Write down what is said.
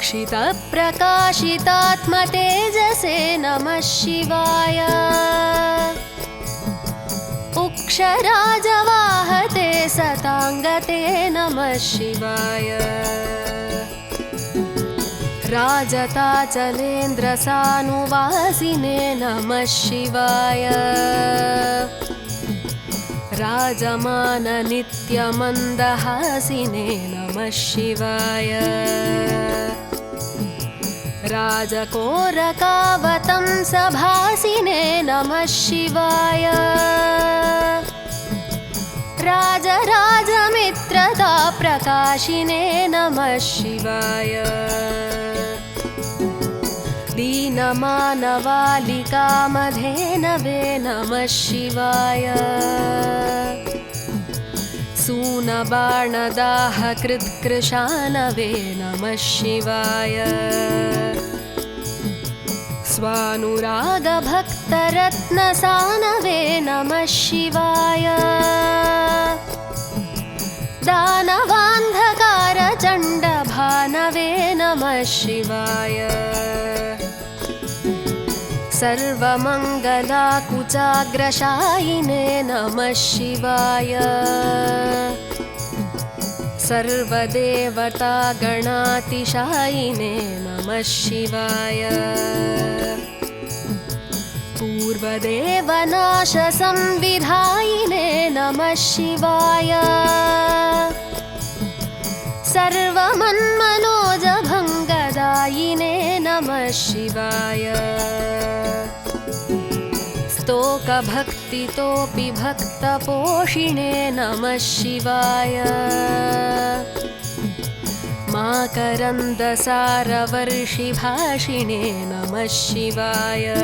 उक्षितप्रकाशितात्मतेजसे नमः शिवाय। उक्षराजवाहते सताङ्गते नमः शिवाय। राजताचलेन्द्रसानुवासिने नमः शिवाय। राजमाननित्यमन्दहासिने नमः शिवाय राजकोरकावतं सभासिने नमः शिवाय। राजराजमित्रता प्रकाशिने नमः शिवाय। दीनमानवालिकामधेनवे नमः शिवाय सूनबाणदाहकृत्कृशानवे नमः शिवाय। स्वानुरागभक्तरत्नसानवे नमः शिवाय। दानवान्धकारचण्डभानवे नमः शिवाय सर्वमङ्गलाकुचाग्रशायिने नमः शिवाय। सर्वदेवतागणातिशायिने नमः शिवाय। पूर्वदेवनाशसंविधायिने नमः शिवाय सर्वमन्मनोजभङ्गदायिने नमः शिवाय। स्तोकभक्तितोऽपि भक्तपोषिणे नमः शिवाय। माकरन्दसारवर्षिभाषिणे नमः शिवाय